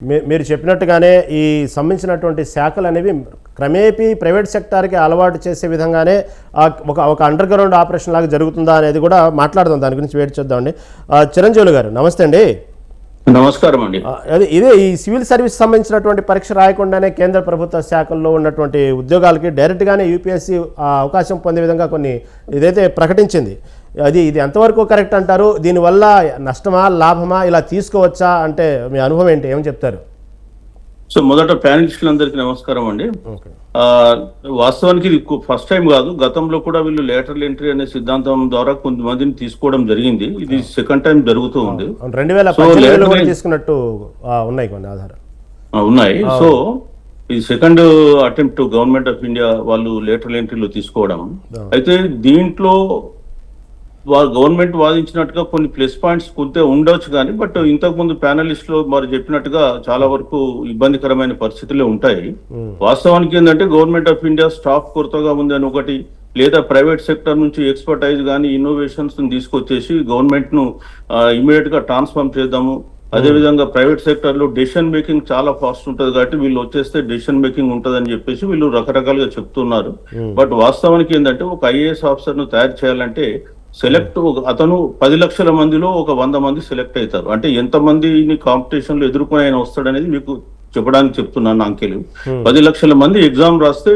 మీ- మీరు చెప్పినట్టుగానే ఈ సంబంధించినటువంటి శాఖలు అనేవి క్రమేపీ ప్రైవేట్ సెక్టార్కి అలవాటు చేసే విధంగానే ఒక ఒక అండర్ గ్రౌండ్ ఆపరేషన్ లాగా జరుగుతుందా అనేది కూడా మాట్లాడదాం. దాని గురించి వెయిట్ చేద్దామండి. చిరంజీవులు గారు నమస్తే అండి. నమస్కారం అండి. అదే ఇదే ఈ సివిల్ సర్వీస్ సంబంధించినటువంటి పరీక్ష రాయకుండానే కేంద్ర ప్రభుత్వ శాఖల్లో ఉన్నటువంటి ఉద్యోగాలకి డైరెక్ట్గానే యూపీఎస్సీ అవకాశం పొందే విధంగా కొన్ని ఇదైతే ప్రకటించింది. అది ఇది ఎంతవరకు కరెక్ట్ అంటారు? దీనివల్ల నష్టమా లాభమా? ఇలా తీసుకోవచ్చా? అంటే మీ అనుభవం ఏంటి? ఏమని చెప్తారు? సో మొదట ప్యానలిస్టులందరికీ నమస్కారం అండి. వాస్తవానికి ఇది ఫస్ట్ టైం కాదు. గతంలో కూడా వీళ్ళు లేటరల్ ఎంట్రీ అనే సిద్ధాంతం ద్వారా కొంతమందిని తీసుకోవడం జరిగింది. ఇది సెకండ్ టైం జరుగుతూ ఉంది. రెండు వేల తీసుకున్నట్టు ఉన్నాయి కొన్ని ఉన్నాయి. సో ఈ second attempt government of India వాళ్ళు లేటరల్ ఎంట్రీలో తీసుకోవడం. అయితే దీంట్లో గవర్నమెంట్ వాదించినట్టుగా కొన్ని ప్లస్ పాయింట్స్ కొంత ఉండొచ్చు కానీ బట్ ఇంతకు ముందు ప్యానలిస్ట్లో మరి చెప్పినట్టుగా చాలా వరకు ఇబ్బందికరమైన పరిస్థితులే ఉంటాయి. వాస్తవానికి ఏంటంటే గవర్నమెంట్ ఆఫ్ ఇండియా స్టాఫ్ కొరతగా ఉందని ఒకటి లేదా ప్రైవేట్ సెక్టర్ నుంచి ఎక్స్పర్టైజ్ కానీ ఇన్నోవేషన్స్ తీసుకొచ్చేసి గవర్నమెంట్ను ఇమీడియట్గా ట్రాన్స్ఫార్మ్ చేద్దాము. అదే విధంగా ప్రైవేట్ సెక్టర్లో డెసిషన్ మేకింగ్ చాలా ఫాస్ట్ ఉంటుంది కాబట్టి వీళ్ళు వచ్చేస్తే డెసిషన్ మేకింగ్ ఉంటదని చెప్పేసి వీళ్ళు రకరకాలుగా చెప్తున్నారు. బట్ వాస్తవానికి ఏంటంటే ఒక ఐఏఎస్ ఆఫీసర్ను తయారు చేయాలంటే సెలెక్ట్ అతను పది లక్షల మందిలో ఒక వంద మంది సెలెక్ట్ అవుతారు. అంటే ఎంత మందిని కాంపిటీషన్లో ఎదుర్కొని ఆయన వస్తాడనేది మీకు చెప్పడానికి చెప్తున్నాను అంకెలు. పది లక్షల మంది ఎగ్జామ్ రాస్తే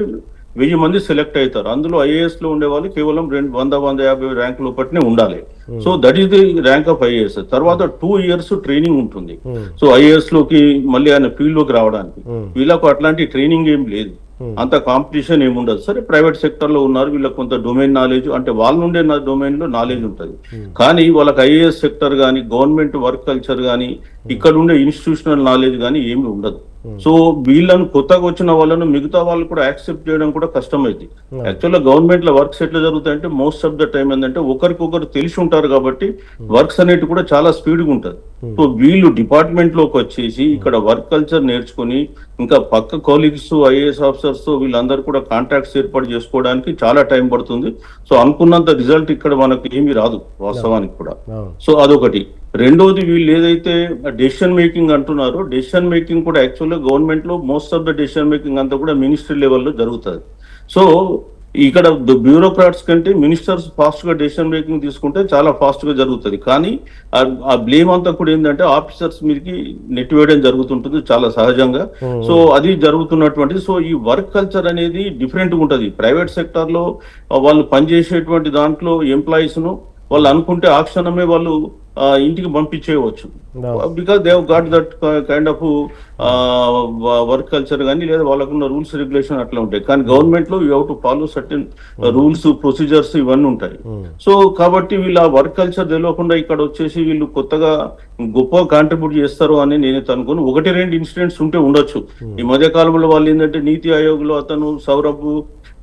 వెయ్యి మంది సెలెక్ట్ అవుతారు. అందులో ఐఏఎస్లో ఉండే వాళ్ళు కేవలం రెండు వంద వంద యాభై ర్యాంక్ లోపట్నే ఉండాలి. So that is the rank of IAS. తర్వాత టూ ఇయర్స్ ట్రైనింగ్ ఉంటుంది. సో ఐఏఎస్లోకి మళ్ళీ ఆయన ఫీల్డ్లోకి రావడానికి వీళ్ళకు అట్లాంటి ట్రైనింగ్ ఏం లేదు. అంత కాంపిటీషన్ ఏమి ఉండదు సరే ప్రైవేట్ సెక్టర్లో ఉన్నారు వీళ్ళకి కొంత డొమైన్ నాలెడ్జ్ అంటే వాళ్ళ నుండే నా డొమైన్లో నాలెడ్జ్ ఉంటుంది. కానీ వాళ్ళకి ఐఏఎస్ సెక్టర్ కానీ గవర్నమెంట్ వర్క్ కల్చర్ కానీ ఇక్కడ ఉండే ఇన్స్టిట్యూషనల్ నాలెడ్జ్ కానీ ఏమి ఉండదు. సో వీళ్ళను కొత్తగా వచ్చిన వాళ్ళను మిగతా వాళ్ళు కూడా యాక్సెప్ట్ చేయడం కూడా కష్టమైంది. యాక్చువల్గా గవర్నమెంట్లో వర్క్స్ ఎట్లా జరుగుతాయంటే మోస్ట్ ఆఫ్ ద టైం ఏంటంటే ఒకరికొకరు తెలిసి ఉంటారు కాబట్టి వర్క్స్ అనేవి కూడా చాలా స్పీడ్గా ఉంటుంది సో వీళ్ళు డిపార్ట్మెంట్లోకి వచ్చేసి ఇక్కడ వర్క్ కల్చర్ నేర్చుకుని ఇంకా పక్క కోలీగ్స్ ఐఏఎస్ ఆఫీసర్స్తో వీళ్ళందరూ కూడా కాంటాక్ట్స్ ఏర్పాటు చేసుకోవడానికి చాలా టైం పడుతుంది. సో అనుకున్నంత రిజల్ట్ ఇక్కడ మనకు ఏమీ రాదు వాస్తవానికి కూడా. సో అదొకటి. రెండోది వీళ్ళు ఏదైతే డెసిషన్ మేకింగ్ అంటున్నారో డెసిషన్ మేకింగ్ కూడా యాక్చువల్గా గవర్నమెంట్లో most of the decision making అంతా కూడా మినిస్ట్రీ లెవెల్లో జరుగుతుంది. సో ఇక్కడ బ్యూరోక్రాట్స్ కంటే మినిస్టర్స్ ఫాస్ట్గా డెసిషన్ మేకింగ్ తీసుకుంటే చాలా ఫాస్ట్గా జరుగుతుంది. కానీ ఆ- బ్లేమ్ అంతా కూడా ఏంటంటే ఆఫీసర్స్ మీదకి నెట్టివేయడం జరుగుతుంటుంది చాలా సహజంగా. సో అది జరుగుతున్నటువంటి సో ఈ వర్క్ కల్చర్ అనేది డిఫరెంట్ ఉంటది. ప్రైవేట్ సెక్టర్లో ఆ, వాళ్ళు పనిచేసేటువంటి దాంట్లో ఎంప్లాయీస్ను వాళ్ళు అనుకుంటే ఆ క్షణమే వాళ్ళు ఆ, ఇంటికి పంపించేయవచ్చు. Because they got that kind of work culture కానీ లేదా వాళ్ళకున్న రూల్స్ రెగ్యులేషన్ అట్లా ఉంటాయి. కానీ గవర్నమెంట్లో you have to follow certain rules procedures ఇవన్నీ ఉంటాయి. సో కాబట్టి వీళ్ళ వర్క్ కల్చర్ తెలియకుండా ఇక్కడ వచ్చేసి వీళ్ళు కొత్తగా గొప్ప కాంట్రిబ్యూట్ చేస్తారు అని నేనైతే అనుకోను. ఒకటి రెండు ఇన్సిడెంట్స్ ఉంటే ఉండొచ్చు. ఈ మధ్య కాలంలో వాళ్ళు ఏంటంటే నీతి ఆయోగ్లో అతను సౌరభ్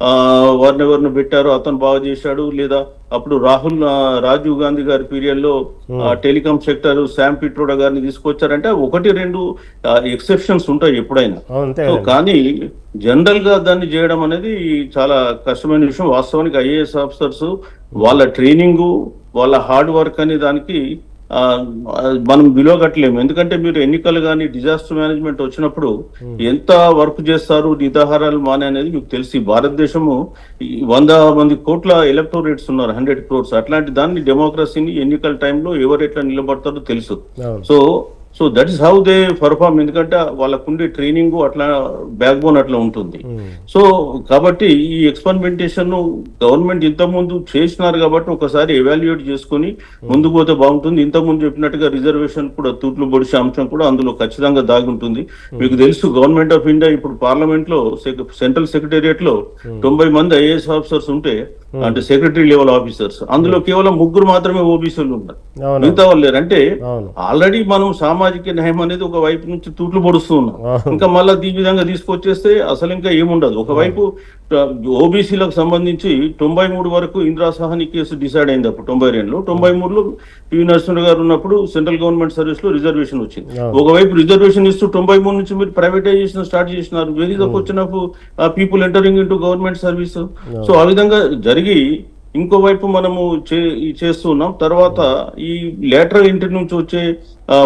ఆ వారిని ఎవరిని పెట్టారో అతను బాగా చేశాడు లేదా అప్పుడు రాహుల్ రాజీవ్ గాంధీ గారి పీరియడ్లో టెలికాం సెక్టర్ శామ్ పిట్రోడా గారిని తీసుకొచ్చారంటే ఒకటి రెండు ఎక్సెప్షన్స్ ఉంటాయి ఎప్పుడైనా. కానీ జనరల్గా దాన్ని చేయడం అనేది చాలా కష్టమైన విషయం. వాస్తవానికి ఐఏఎస్ ఆఫీసర్స్ వాళ్ళ ట్రైనింగ్ వాళ్ళ హార్డ్ వర్క్ అనే దానికి మనం విలువ కట్టలేము. ఎందుకంటే మీరు ఎన్నికలు కానీ డిజాస్టర్ మేనేజ్మెంట్ వచ్చినప్పుడు ఎంత వర్క్ చేస్తారు నిదాహారాలు మానే అనేది మీకు తెలిసి. భారతదేశము వంద మంది కోట్ల ఎలక్టోరేట్స్ ఉన్నారు హండ్రెడ్ క్రోర్స్ అట్లాంటి దాన్ని డెమోక్రసీని ఎన్నికల టైంలో ఎవరు ఎట్లా నిలబడతారో తెలుసు. So so that is how they perform. ఎందుకంటే వాళ్ళకుండే ట్రైనింగ్ అట్లా బ్యాక్ బోన్ అట్లా ఉంటుంది. సో కాబట్టి ఈ ఎక్స్పెరిమెంటేషన్ గవర్నమెంట్ ఇంత ముందు చేసినారు కాబట్టి ఒకసారి ఎవాల్యుయేట్ చేసుకొని ముందుకు పోతే బాగుంటుంది. ఇంత ముందు చెప్పినట్టుగా రిజర్వేషన్ కూడా తూట్లు పొడిచే అంశం కూడా అందులో ఖచ్చితంగా దాగి ఉంటుంది. మీకు తెలుసు గవర్నమెంట్ ఆఫ్ ఇండియా ఇప్పుడు పార్లమెంట్లో సెంట్రల్ సెక్రటేరియట్లో తొంభై మంది ఐఏఎస్ ఆఫీసర్స్ ఉంటే అంటే సెక్రటరీ లెవెల్ ఆఫీసర్స్. అందులో కేవలం ముగ్గురు మాత్రమే ఓబీసీలు ఉన్నారు. మిగతా వాళ్ళు లేరు. అంటే ఆల్రెడీ మనం సామాజిక న్యాయం అనేది ఒక వైపు నుంచి తూట్లు పొడుస్తూ ఉన్నాం అవును. ఇంకా మళ్ళీ ఈ విధంగా తీసుకొచ్చేస్తే అసలు ఇంకా ఏముండదు. ఒకవైపు ఓబీసీలకు సంబంధించి తొంభై మూడు వరకు ఇందిరా సహాని కేసు డిసైడ్ అయింది అప్పుడు తొంభై రెండులో. తొంభై మూడులో పివి నరసింహ గారు ఉన్నప్పుడు సెంట్రల్ గవర్నమెంట్ సర్వీస్లో రిజర్వేషన్ వచ్చింది. ఒకవైపు రిజర్వేషన్ ఇస్తూ తొంభై మూడు నుంచి మీరు ప్రైవేటైజేషన్ స్టార్ట్ చేసినారు. వెరీ వచ్చినప్పుడు people entering into government service. So ఆ విధంగా జరిగి ఇంకోవైపు మనము చేస్తున్నాం తర్వాత ఈ లేటరల్ ఇంటి నుంచి వచ్చే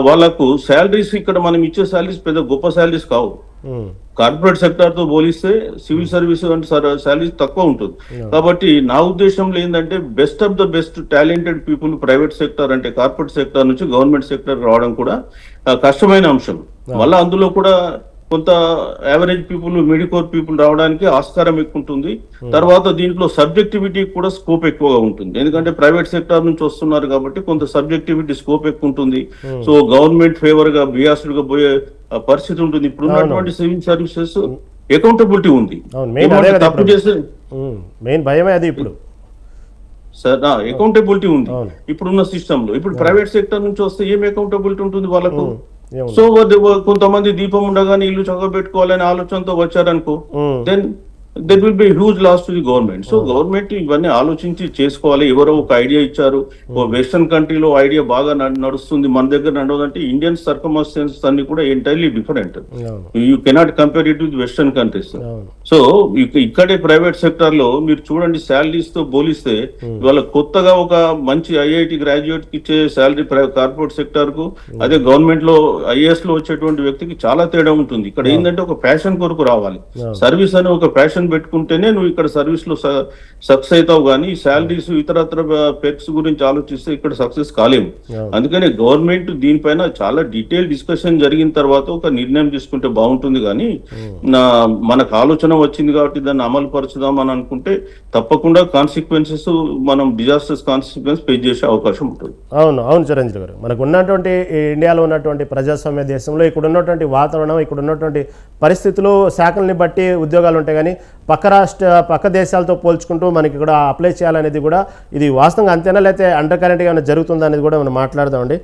వాళ్ళకు శాలరీస్ ఇక్కడ మనం ఇచ్చే శాలరీస్ పెద్ద గొప్ప శాలరీస్ కావు. కార్పొరేట్ సెక్టార్తో పోలిస్తే సివిల్ సర్వీస్ అంటే శాలరీస్ తక్కువ ఉంటుంది. కాబట్టి నా ఉద్దేశంలో ఏంటంటే best of the best talented people private sector అంటే కార్పొరేట్ సెక్టర్ నుంచి గవర్నమెంట్ సెక్టర్ రావడం కూడా కష్టమైన అంశం. మళ్ళీ అందులో కూడా కొంత యావరేజ్ పీపుల్ మిడికోర్ పీపుల్ రావడానికి ఆస్కారం ఎక్కువ ఉంటుంది తర్వాత దీంట్లో సబ్జెక్టివిటీ కూడా స్కోప్ ఎక్కువగా ఉంటుంది. ఎందుకంటే ప్రైవేట్ సెక్టార్ నుంచి వస్తున్నారు కాబట్టి కొంత సబ్జెక్టివిటీ స్కోప్ ఎక్కువ ఉంటుంది సో గవర్నమెంట్ ఫేవర్గా బియాస్డ్గా పోయే పరిస్థితి ఉంటుంది. ఇప్పుడు ఉన్నటువంటి సివిల్ సర్వీసెస్ అకౌంటబిలిటీ ఉంది. తప్పు. చేస్తే మెయిన్ భయమే అది ఇప్పుడు. సార్ అకౌంటబిలిటీ ఉంది. ఇప్పుడున్న సిస్టమ్లో ఇప్పుడు ప్రైవేట్ సెక్టర్ నుంచి వస్తే ఏం అకౌంటబిలిటీ ఉంటుంది వాళ్ళకు? సో కొంతమంది దీపం ఉండగానే ఇల్లు చక్కబెట్టుకోవాలనే ఆలోచనతో వచ్చారనుకో then there will be huge loss to the government so government ఇవన్నీ ఆలోచించి చేసుకోవాలి. ఎవరో ఒక ఐడియా ఇచ్చారు. ఓ వెస్టర్న్ కంట్రీలో ఐడియా బాగా నడు- నడుస్తుంది. మన దగ్గర నడవదంటే ఇండియన్ సర్కమస్టెన్స్ అన్ని కూడా entirely different you cannot compare it with western countries so ఇక- ఇక్కడే ప్రైవేట్ సెక్టర్లో మీరు చూడండి శాలరీస్తో పోలిస్తే ఇవాళ కొత్తగా ఒక మంచి ఐఐటి గ్రాడ్యుయేట్కి ఇచ్చే శాలరీ కార్పొరేట్ సెక్టర్కు అదే గవర్నమెంట్లో ఐఏఎస్లో వచ్చేటువంటి వ్యక్తికి చాలా తేడా ఉంటుంది. ఇక్కడ ఏంటంటే ఒక ప్యాషన్ కొరకు రావాలి. సర్వీస్ అని ఒక ప్యాషన్ పెట్టుకుంటేనే నువ్వు ఇక్కడ సర్వీస్లో సక్సెస్ అవుతావు కానీ శాలరీస్ ఇతరత్ర పెక్స్ గురించి ఆలోచిస్తే ఇక్కడ సక్సెస్ కాలేము. అందుకనే గవర్నమెంట్ దీనిపైన చాలా డీటెయిల్ డిస్కషన్ జరిగిన తర్వాత ఒక నిర్ణయం తీసుకుంటే బాగుంటుంది కానీ మనకు ఆలోచన వచ్చింది కాబట్టి దాన్ని అమలు పరచుదాం అని అనుకుంటే తప్పకుండా కాన్సిక్వెన్సెస్ మనం డిజాస్టర్స్ కాన్సిక్వెన్స్ పే చేసే అవకాశం ఉంటుంది. అవును అవును చిరంజీవి గారు. మనకు ఉన్నటువంటి ఇండియాలో ఉన్నటువంటి ప్రజాస్వామ్య దేశంలో ఇక్కడ ఉన్నటువంటి వాతావరణం ఇక్కడ ఉన్నటువంటి పరిస్థితులు శాఖల్ని బట్టి ఉద్యోగాలు ఉంటాయి కానీ పక్క రాష్ట్ర పక్క దేశాలతో పోల్చుకుంటూ మనకి కూడా అప్లై చేయాలనేది కూడా ఇది వాస్తవంగా అంతేనా? లేకపోతే అండర్ కరెంట్గా ఏమైనా జరుగుతుందా అనేది కూడా మనం మాట్లాడదామండి.